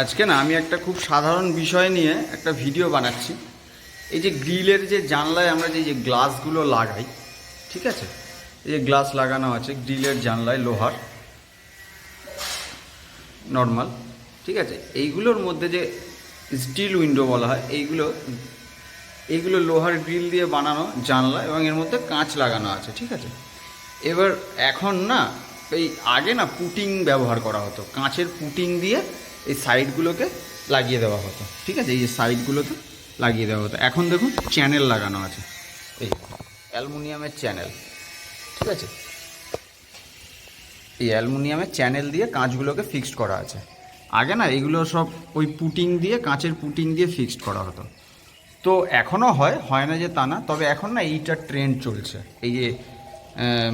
আজকে না আমি একটা খুব সাধারণ বিষয় নিয়ে একটা ভিডিও বানাচ্ছি। এই যে গ্রিলের যে জানলায় আমরা যে যে গ্লাসগুলো লাগাই, ঠিক আছে? এই যে গ্লাস লাগানো আছে, গ্রিলের জানলায় লোহার, নর্মাল, ঠিক আছে? এইগুলোর মধ্যে যে স্টিল উইন্ডো বলা হয়, এইগুলো এইগুলো লোহার গ্রিল দিয়ে বানানো জানলা এবং এর মধ্যে কাঁচ লাগানো আছে, ঠিক আছে? এবার এখন না, এই আগে না পুটিং ব্যবহার করা হতো। কাঁচের পুটিং দিয়ে এই সাইডগুলোকে লাগিয়ে দেওয়া হতো। ঠিক আছে? এই যে সাইডগুলোতে লাগিয়ে দেওয়া হতো। এখন দেখুন, চ্যানেল লাগানো আছে। এই অ্যালুমিনিয়ামের চ্যানেল। ঠিক আছে? এই অ্যালুমিনিয়ামের চ্যানেল দিয়ে কাঁচগুলোকে ফিক্সড করা আছে। আগে না এগুলো সব ওই পুটিং দিয়ে, কাঁচের পুটিং দিয়ে ফিক্সড করা হতো। তো এখনও হয় হয় না যে তা না, তবে এখন না এইটার ট্রেন্ড চলছে। এই যে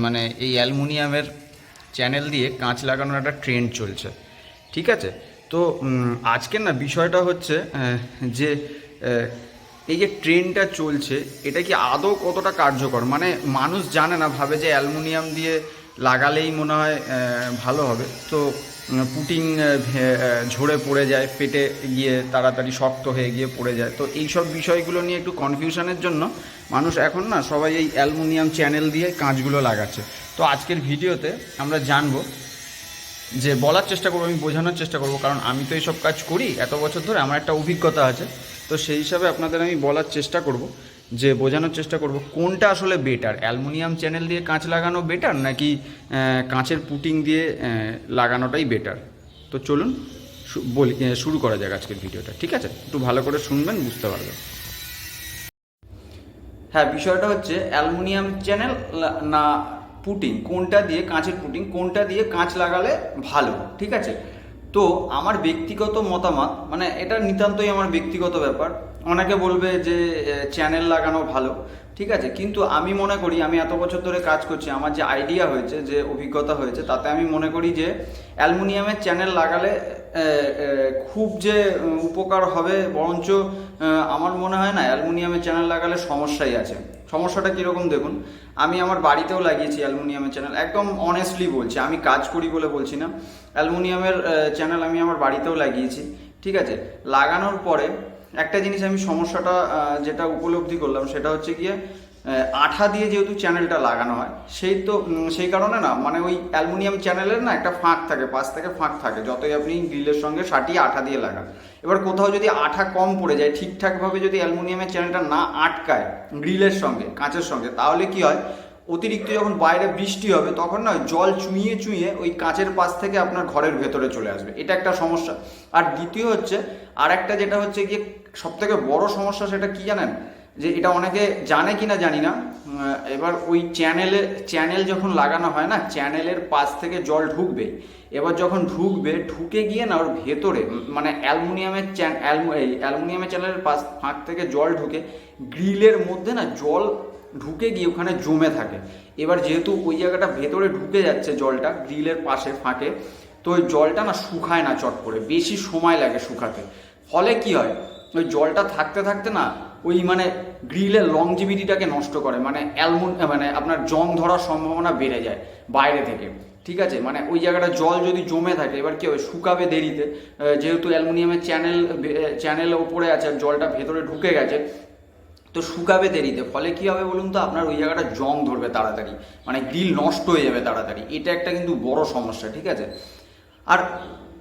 মানে এই অ্যালুমিনিয়ামের চ্যানেল দিয়ে কাঁচ লাগানোর একটা ট্রেন্ড চলছে। ঠিক আছে? তো উম, আজকের না বিষয়টা হচ্ছে যে এই যে ট্রেনটা চলছে এটা কি আদৌ কতটা কার্যকর? মানে মানুষ জানে না ভাবে যে অ্যালুমিনিয়াম দিয়ে লাগালেই মনে হয় ভালো হবে। তো পুটিং ঝরে পড়ে যায় ফেটে গিয়ে তাড়াতাড়ি শক্ত হয়ে গিয়ে পড়ে যায়। তো এই সব বিষয়গুলো নিয়ে একটু কনফিউশনের জন্য মানুষ এখন না সবাই এই অ্যালুমিনিয়াম চ্যানেল দিয়ে কাঁচগুলো লাগাচ্ছে। তো আজকের ভিডিওতে আমরা জানব যে বলার চেষ্টা করব, আমি বোঝানোর চেষ্টা করব, কারণ আমি তো এইসব কাজ করি, এত বছর ধরে আমার একটা অভিজ্ঞতা আছে। তো সেই হিসাবে আপনাদের আমি বলার চেষ্টা করব, যে বোঝানোর চেষ্টা করব, কোনটা আসলে বেটার অ্যালুমিনিয়াম চ্যানেল দিয়ে কাঁচ লাগানো বেটার নাকি কাঁচের পুটিং দিয়ে লাগানোটাই বেটার তো চলুন বলি শুরু করা যাক আজকের ভিডিওটা, ঠিক আছে? একটু ভালো করে শুনবেন, বুঝতে পারবেন। হ্যাঁ বিষয়টা হচ্ছে অ্যালুমিনিয়াম চ্যানেল না পুটিং, কোনটা দিয়ে কাঁচের পুটিং, কোনটা দিয়ে কাঁচ লাগালে ভালো, ঠিক আছে? তো আমার ব্যক্তিগত মতামত মানে এটা নিতান্তই আমার ব্যক্তিগত ব্যাপার, অনেকে বলবে যে চ্যানেল লাগানো ভালো, ঠিক আছে? কিন্তু আমি মনে করি, আমি এত বছর ধরে কাজ করছি, আমার যে আইডিয়া হয়েছে, যে অভিজ্ঞতা হয়েছে, তাতে আমি মনে করি যে, অ্যালুমিনিয়ামের চ্যানেল লাগালে খুব যে উপকার হবে, বরঞ্চ আমার মনে হয় না, অ্যালুমিনিয়ামের চ্যানেল লাগালে সমস্যাই আছে। সমস্যাটা কীরকম দেখুন? আমি আমার বাড়িতেও লাগিয়েছি অ্যালুমিনিয়ামের চ্যানেল একদম অনেস্টলি বলছি, আমি কাজ করি বলে বলছি না। অ্যালুমিনিয়ামের চ্যানেল আমি আমার বাড়িতেও লাগিয়েছি, ঠিক আছে? লাগানোর পরে একটা জিনিস আমি সমস্যাটা যেটা উপলব্ধি করলাম সেটা হচ্ছে গিয়ে আঠা দিয়ে যেহেতু চ্যানেলটা লাগানো হয়, সেই তো সেই কারণে না মানে ওই অ্যালুমিনিয়াম চ্যানেলের না একটা ফাঁক থাকে, পাশ থেকে ফাঁক থাকে, যতই আপনি গ্রিলের সঙ্গে সাটিয়ে আঠা দিয়ে লাগান। এবার কোথাও যদি আঠা কম পড়ে যায়, ঠিকঠাকভাবে যদি অ্যালুমিনিয়ামের চ্যানেলটা না আটকায় গ্রিলের সঙ্গে, কাঁচের সঙ্গে, তাহলে কি হয়, অতিরিক্ত যখন বাইরে বৃষ্টি হবে, তখন না জল চুইয়ে চুঁয়ে ওই কাঁচের পাশ থেকে আপনার ঘরের ভেতরে চলে আসবে। এটা একটা সমস্যা। আর দ্বিতীয় হচ্ছে আর একটা যেটা হচ্ছে গিয়ে সব থেকে বড় সমস্যা সেটা কি জানেন? যে এটা অনেকে জানে কিনা জানি না। এবার ওই চ্যানেলে চ্যানেল যখন লাগানো হয় না চ্যানেলের পাশ থেকে জল ঢুকবে। এবার যখন ঢুকবে, ঢুকে গিয়ে না ওর ভেতরে মানে অ্যালুমিনিয়ামের চ্যান অ্যালুমিনিয়ামের চ্যানেলের পাশ, ফাঁক থেকে জল ঢুকে, গ্রিলের মধ্যে না জল ঢুকে গিয়ে ওখানে জমে থাকে। এবার যেহেতু ওই জায়গাটা ভেতরে ঢুকে যাচ্ছে জলটা, গ্রিলের পাশে, ফাঁকে, তো ওই জলটা না শুকায় না চট করে, বেশি সময় লাগে শুকাতে। ফলে কি হয়? ওই জলটা থাকতে থাকতে না ওই মানে গ্রিলের লংজিভিটিটাকে নষ্ট করে মানে অ্যালমুন মানে আপনার জং ধরার সম্ভাবনা বেড়ে যায় বাইরে থেকে, ঠিক আছে? মানে ওই জায়গাটা জল যদি জমে থাকে, এবার কি হবে? শুকাবে দেরিতে যেহেতু অ্যালুমিনিয়ামের চ্যানেল চ্যানেল ওপরে আছে আর জলটা ভেতরে ঢুকে গেছে, তো শুকাবে দেরিতে। ফলে কি হবে বলুন তো? আপনার ওই জায়গাটা জং ধরবে তাড়াতাড়ি মানে গ্রিল নষ্ট হয়ে যাবে তাড়াতাড়ি। এটা একটা কিন্তু বড় সমস্যা, ঠিক আছে? আর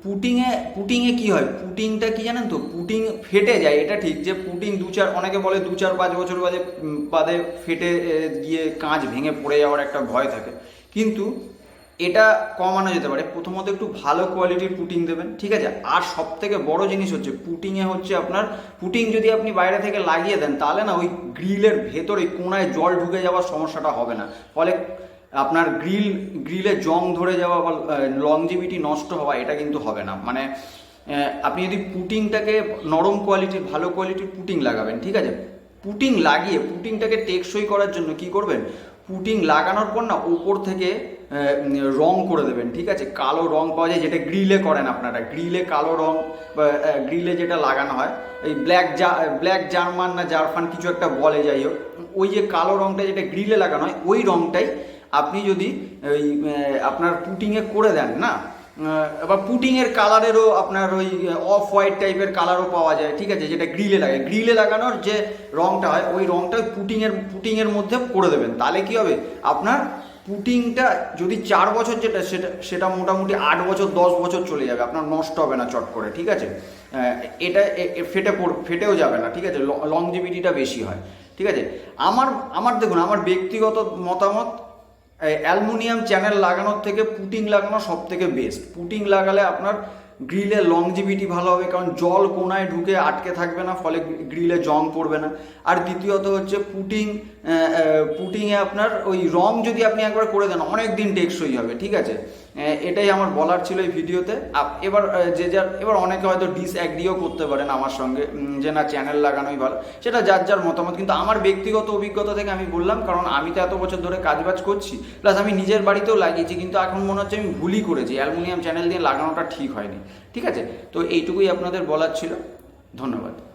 পুটিংয়ে পুটিংয়ে কি হয়? পুটিংটা কি জানেন তো? পুটিং ফেটে যায়, এটা ঠিক যে পুটিং দু চার, অনেকে বলে দু চার পাঁচ বছর বাদে বাদে ফেটে গিয়ে কাঁচ ভেঙে পড়ে যাওয়ার একটা ভয় থাকে। কিন্তু এটা কমানো যেতে পারে। প্রথমত একটু ভালো কোয়ালিটির পুটিং দেবেন, ঠিক আছে? আর সব থেকে বড় জিনিস হচ্ছে পুটিংয়ে হচ্ছে আপনার পুটিং যদি আপনি বাইরে থেকে লাগিয়ে দেন, তাহলে না ওই গ্রিলের ভেতরে কোনায় জল ঢুকে যাওয়ার সমস্যাটা হবে না। ফলে আপনার গ্রিল, গ্রিলে জং ধরে যাওয়া বা লংজিভিটি নষ্ট হওয়া, এটা কিন্তু হবে না। মানে আপনি যদি পুটিংটাকে নরম কোয়ালিটির ভালো কোয়ালিটির পুটিং লাগাবেন, ঠিক আছে? পুটিং লাগিয়ে, পুটিংটাকে টেকসই করার জন্য কি করবেন? পুটিং লাগানোর পর না উপর থেকে রং করে দেবেন, ঠিক আছে? কালো রং পাওয়া যায়, যেটা গ্রিলে করেন আপনারা। গ্রিলে কালো রং গ্রিলে যেটা লাগানো হয়, এই ব্ল্যাক জা ব্ল্যাক জার্মান না জারফান কিছু একটা বলে, যাই হোক। ওই যে কালো রংটা যেটা গ্রিলে লাগানো হয়, ওই রংটাই আপনি যদি, ওই আপনার পুটিংয়ে করে দেন, না? বা পুটিংয়ের কালারেরও আপনার ওই অফ হোয়াইট টাইপের কালারও পাওয়া যায়, ঠিক আছে? যেটা গ্রিলে লাগে। গ্রিলে লাগানোর যে রংটা হয়, ওই রংটা পুটিংয়ের পুটিংয়ের মধ্যে করে দেবেন। তাহলে কি হবে? আপনার পুটিংটা যদি চার বছর যেটা, সেটা সেটা মোটামুটি আট বছর, দশ বছর চলে যাবে। আপনার নষ্ট হবে না চট করে, ঠিক আছে? এটা ফেটে পড়, ফেটেও যাবে না, ঠিক আছে? লংজিভিটিটা বেশি হয়, ঠিক আছে? আমার আমার দেখুন, আমার ব্যক্তিগত মতামত অ্যালুমিনিয়াম চ্যানেল লাগানোর থেকে পুটিং লাগানো সব থেকে বেস্ট পুটিং লাগালে আপনার গ্রিলে লংজিভিটি ভালো হবে, কারণ জল কোনায় ঢুকে আটকে থাকবে না, ফলে গ্রিলে জং পড়বে না। আর দ্বিতীয়ত হচ্ছে পুটিং পুটিংয়ে আপনার ওই রং যদি আপনি একবার করে দেন অনেক দিন টেকসই হবে, ঠিক আছে? এটাই আমার বলার ছিল এই ভিডিওতে। এবার যে যার, এবার অনেকে হয়তো ডিস অ্যাগ্রিও করতে পারেন আমার সঙ্গে যে না চ্যানেল লাগানোই ভালো। সেটা যার যার মতামত, কিন্তু আমার ব্যক্তিগত অভিজ্ঞতা থেকে আমি বললাম, কারণ আমি তো এত বছর ধরে কাজবাজ করছি প্লাস আমি নিজের বাড়িতেও লাগিয়েছি, কিন্তু এখন মনে হচ্ছে আমি ভুলই করেছি, অ্যালুমিনিয়াম চ্যানেল দিয়ে লাগানোটা ঠিক হয়নি। ঠিক আছে? তো এইটুকুই আপনাদের বলার ছিল। ধন্যবাদ।